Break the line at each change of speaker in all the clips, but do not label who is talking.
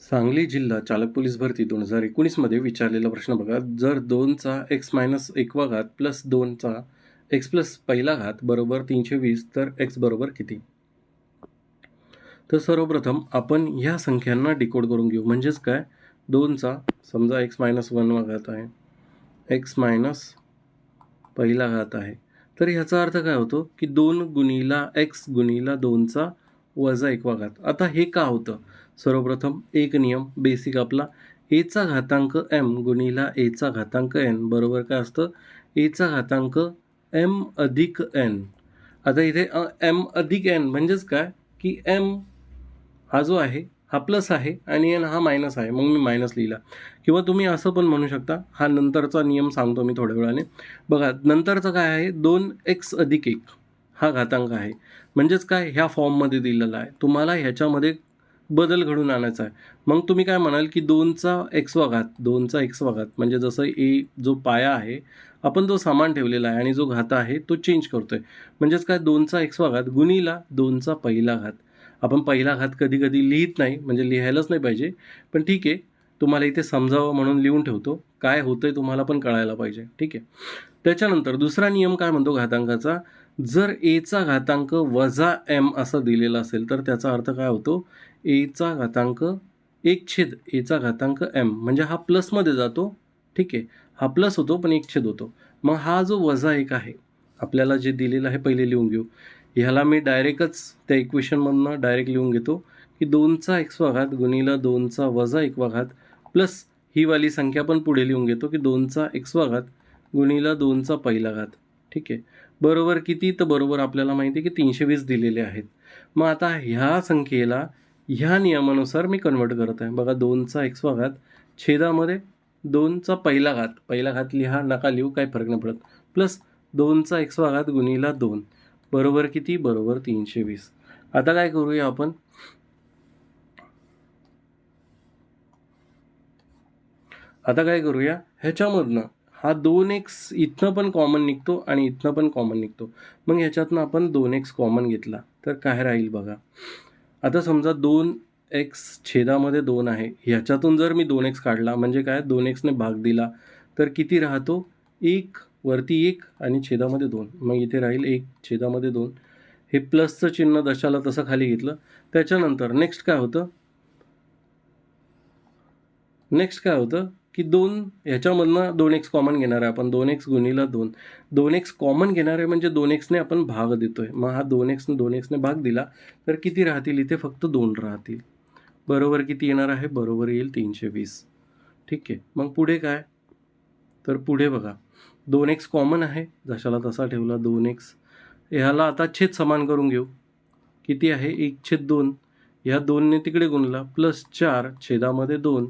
सांगली जिल्हा चालक पोलीस भरती दोन हजार एकोणीसमध्ये विचारलेला प्रश्न बघा. जर दोनचा एक्स मायनस एकवा घात प्लस दोनचा एक्स प्लस पहिला घात बरोबर तीनशे वीस तर एक्स बरोबर किती? तर सर्वप्रथम आपण ह्या संख्यांना डिकोड करून घेऊ. म्हणजेच काय? दोनचा समजा एक्स मायनस वनवा घात आहे. एक्स मायनस पहिला घात आहे. तर ह्याचा अर्थ काय होतो? की दोन गुणीला एक्स गुणीला दोनचा वजा एकवा घात आता हे का होतं? सर्वप्रथम एक नियम बेसिक आपला. एचा घातांक एम गुणीला एचा घातांक एन बरोबर काय असतं? एचा घातांक एम अधिक एन आता इथे एम अधिक एन म्हणजेच काय? की एम हा जो आहे हा प्लस आहे आणि एन हा मायनस आहे. मग मी मायनस लिहिला. किंवा तुम्ही असं पण म्हणू शकता हा नंतरचा नियम सांगतो मी थोड्या वेळाने. बघा नंतरचं काय आहे? दोन एक्स अधिक एक हा घातांक आहे. म्हणजेच काय? ह्या फॉर्ममध्ये दिलेला आहे. तुम्हाला ह्याच्यामध्ये बदल घडून आणायचा आहे. मग तुम्ही काय म्हणाल की दोनचा एक्स दोनचा एक्स म्हणजे जसं ए जो पाया आहे आपण जो सामान ठेवलेला आहे आणि जो घात आहे तो चेंज करतोय. म्हणजेच काय दोनचा एक्स गुणीला दोनचा पहिला घात. आपण पहिला घात कधी कधी लिहित नाही म्हणजे लिहायलाच नाही पाहिजे. पण ठीक आहे तुम्हाला इथे समजावं म्हणून लिहून ठेवतो. काय होतं आहे तुम्हाला पण कळायला पाहिजे. ठीक आहे. त्याच्यानंतर दुसरा नियम काय म्हणतो घातांकाचा? जर एचा घातांक वजा एम असं दिलेला असेल तर त्याचा अर्थ काय होतो? एचा घातांक एक छेद एचा घातांक एम. म्हणजे हा प्लसमध्ये जातो ठीक आहे? हा प्लस होतो पण एक छेद होतो. मग हा जो वजा एक आहे आपल्याला जे दिलेलं आहे पहिले लिहून घेऊ. ह्याला मी डायरेक्टच त्या इक्वेशनमधनं डायरेक्ट लिहून घेतो की दोनचा एकवा घात गुणीला दोनचा वजा एकवा घात प्लस ही वाली संख्या पण पुढे लिहून घेतो की दोनचा एक्सवा घात गुणीला दोनचा पहिला घात ठीक आहे? बरोबर किती? तर बरोबर आपल्याला माहिती आहे की तीनशे वीस दिलेले आहेत. मग आता ह्या संख्येला ह्या नियमानुसार मी कन्वर्ट करत आहे. बघा दोनचा एक्सवा घात छेदामध्ये दोनचा पहिला घात. पहिला घात लिहा नका लिहू काही फरक नाही पडत. प्लस दोनचा एक्सवा घात गुणीला दोन. बरोबर किती? बरोबर तीनशे वीस. आता काय करूया आपण? आता काय करूया? ह्याच्यामधनं हा दोन एक्स इथनं पण कॉमन निघतो आणि इथनं पण कॉमन निघतो. मग ह्याच्यातनं आपण दोन एक्स कॉमन घेतला. तर काय राहील बघा? आता समजा दोन एक्स छेदामध्ये दोन आहे ह्याच्यातून जर मी दोन एक्स काढला म्हणजे काय? दोन एक्सने भाग दिला तर किती राहतो? एक वरती एक आणि छेदामध्ये दोन. मग इथे राहील एक छेदामध्ये दोन. हे प्लसचं चिन्ह दशाला तसं खाली घेतलं. त्याच्यानंतर नेक्स्ट काय होतं? नेक्स्ट काय होतं? की दोन ह्याच्यामधनं दोन एक्स कॉमन घेणार आहे आपण. दोन एक्स गुणीला दोन. दोन एक्स कॉमन घेणार आहे म्हणजे दोन एक्सने आपण भाग देतोय. मग हा दोन एक्सने दोन एक्सने भाग दिला तर किती राहतील? इथे फक्त दोन राहतील. बरोबर किती येणार आहे? बरोबर येईल तीनशे वीस. ठीक आहे. मग पुढे काय? तर पुढे बघा. दोन एक्स कॉमन आहे. जशाला तसा ठेवला दोन एक्स ह्याला आता छेद समान करून घेऊ. किती आहे? एक छेद दोन. ह्या दोनने तिकडे गुणला. प्लस चार छेदामध्ये दोन.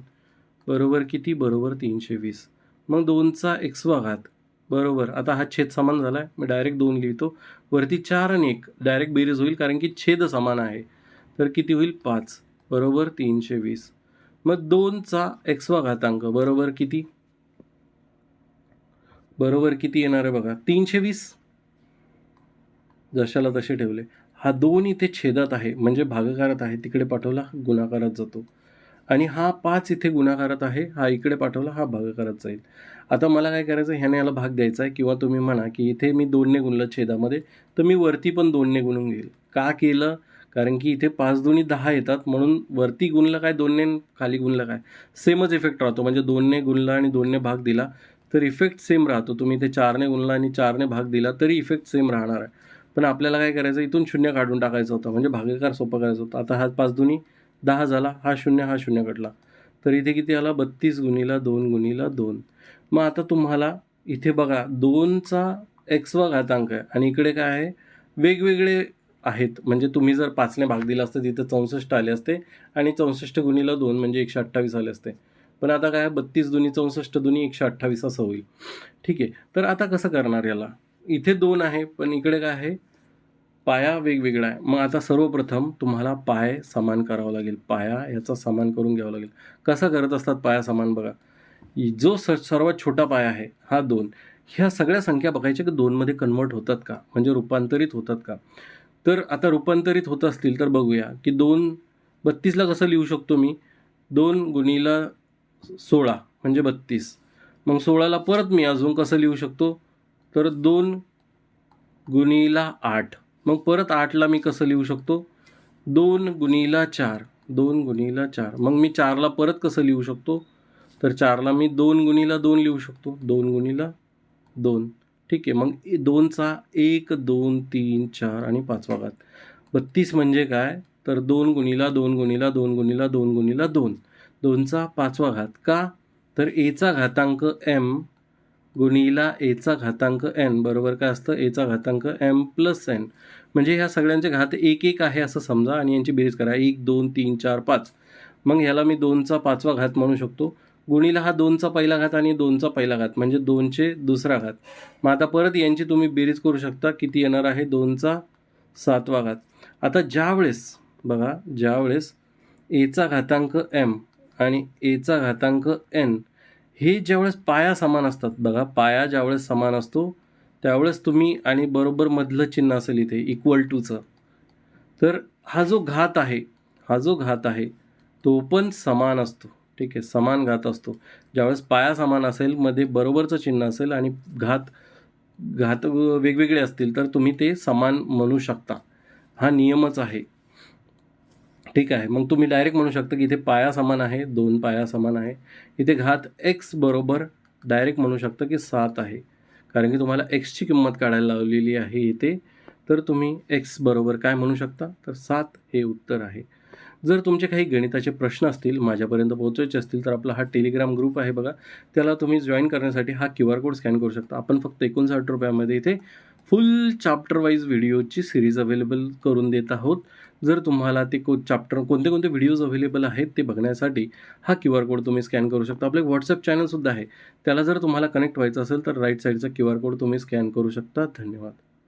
बरोबर किती? बरोबर तीनशे वीस. मग दोनचा एक्सवा घात बरोबर. आता हा छेद समान झाला आहे मी डायरेक्ट दोन लिहितो. वरती चार आणि एक. डायरेक्ट बेरीज होईल कारण की छेद समान आहे. तर किती होईल? पाच. बरोबर तीनशे वीस. मग दोनचा एक्सवा घातांक. बरोबर किती? बरोबर किती येणार आहे बघा? तीनशे वीस. जशाला तसे ठेवले. हा दोन इथे छेदात आहे. म्हणजे भागाकारात आहे. तिकडे पाठवला. गुणाकारात जातो. आणि हा पाच इथे गुणाकारात आहे हा इकडे पाठवला हा भागाकारात जाईल. आता मला काय करायचं ह्याने याला भाग द्यायचा आहे किंवा तुम्ही म्हणा की इथे मी दोनने गुणलं छेदामध्ये तर मी वरती पण दोनने गुणून घेईल. का केलं? कारण की इथे पाच दोन्ही दहा येतात म्हणून वरती गुणलं काय दोनने खाली गुणलं काय? सेमच इफेक्ट राहतो. म्हणजे दोनने गुणला आणि दोनने भाग दिला तर इफेक्ट सेम राहतो. तुम्ही इथे चारने गुणला आणि चारने भाग दिला तरी इफेक्ट सेम राहणार आहे. पण आपल्याला काय करायचं इथून शून्य काढून टाकायचं होतं. म्हणजे भागाकार सोपं करायचं होतं. आता हा पाच दोन्ही दहा झाला हा शून्य हा शून्य कटला तर इथे किती आला? बत्तीस गुणीला दोन गुणीला दोन. मग आता तुम्हाला इथे बघा दोनचा एक्सवा घातांक आहे. आणि इकडे काय आहे? वेगवेगळे आहेत. म्हणजे तुम्ही जर पाचने भाग दिला असतं तिथं चौसष्ट आले असते. आणि चौसष्ट गुणीला दोन म्हणजे एकशे अठ्ठावीस आले असते. पण आता काय? बत्तीस दुनी चौसष्ट दुनी एकशे अठ्ठावीस असं होईल. ठीक आहे. तर आता कसं करणार याला? इथे दोन आहे पण इकडे काय आहे? पाया वेगवेगळा आहे. मग आता सर्वप्रथम तुम्हाला पाय समान करावा लागेल. पाया याचा समान करून घ्यावा लागेल. कसा करत असतात पाया समान बघा. जो स सर्वात छोटा पाया आहे हा दोन. ह्या सगळ्या संख्या बघायच्या की दोनमध्ये कन्वर्ट होतात का? म्हणजे रूपांतरित होतात का? तर आता रूपांतरित होत असतील तर बघूया की दोन बत्तीसला कसं लिहू शकतो मी? दोन गुणीला सोळा म्हणजे बत्तीस. मग सोळाला परत मी अजून कसं लिहू शकतो? तर दोन गुणीला आठ. मग परत आठला मी कसं लिहू शकतो? दोन गुणीला चार दोन गुणीला चार. मग मी चारला परत कसं लिहू शकतो? तर चारला मी दोन गुणीला दोन लिहू शकतो. दोन गुणीला दोन. ठीक आहे मग दोनचा एक दोन तीन चार आणि पाचवा घात बत्तीस म्हणजे काय? तर दोन गुणीला दोन गुणीला दोन गुणीला दोन गुणीला दोन. दोनचा पाचवा घात का? तर एचा घातांक एम गुणीला एचा घातांक एन बरोबर काय असतं? एचा घातांक एम प्लस एन म्हणजे ह्या सगळ्यांचे घात एक एक आहे असं समजा आणि यांची बेरीज करा. एक दोन तीन चार पाच. मग ह्याला मी दोनचा पाचवा घात म्हणू शकतो. गुणीला हा दोनचा पहिला घात आणि दोनचा पहिला घात म्हणजे दोनचे दुसरा घात. मग आता परत यांची तुम्ही बेरीज करू शकता. किती येणार आहे? दोनचा सातवा घात. आता ज्यावेळेस बघा ज्यावेळेस एचा घातांक एम आणि एचा घातांक एन हे ज्यावेळेस पाया समान असतात बघा पाया ज्यावेळेस समान असतो त्यावेळेस तुम्ही आणि बरोबर मधलं चिन्ह असेल इथे इक्वल टूचं तर हा जो घात आहे हा जो घात आहे तो पण समान असतो. ठीक आहे समान घात असतो. ज्यावेळेस पाया समान असेल मध्ये बरोबरचं चिन्ह असेल आणि घात घात वेगवेगळे असतील तर तुम्ही ते समान म्हणू शकता. हा नियमच आहे. ठीक आहे. मग तुम्ही डायरेक्ट म्हणू शकता की इथे पाया समान आहे दोन पाया समान आहे. इथे घात एक्स बरोबर डायरेक्ट म्हणू शकता की सात आहे. कारण की तुम्हाला एक्सची किंमत काढायला लावलेली आहे इथे. तर तुम्ही एक्स बरोबर काय म्हणू शकता? तर सात हे उत्तर आहे. जर तुमचे काही गणिताचे प्रश्न असतील माझ्यापर्यंत पोहोचायचे असतील तर आपला हा टेलिग्राम ग्रुप आहे बघा. त्याला तुम्ही जॉईन करण्यासाठी हा क्यू आर कोड स्कॅन करू शकता. आपण फक्त एकोणसाठ रुपयामध्ये इथे फुल चॅप्टर वाईज व्हिडिओची सिरीज अवेलेबल करून देत आहोत. जर तुम्हाला ते को चॅप्टर कोणते कोणते व्हिडिओज अवेलेबल आहेत ते बघण्यासाठी हा क्यू आर कोड तुम्ही स्कॅन करू शकता. आपलं एक व्हॉट्सअप चॅनलसुद्धा आहे. त्याला जर तुम्हाला कनेक्ट व्हायचं असेल तर राईट साईडचा क्यू आर कोड तुम्ही स्कॅन करू शकता. धन्यवाद.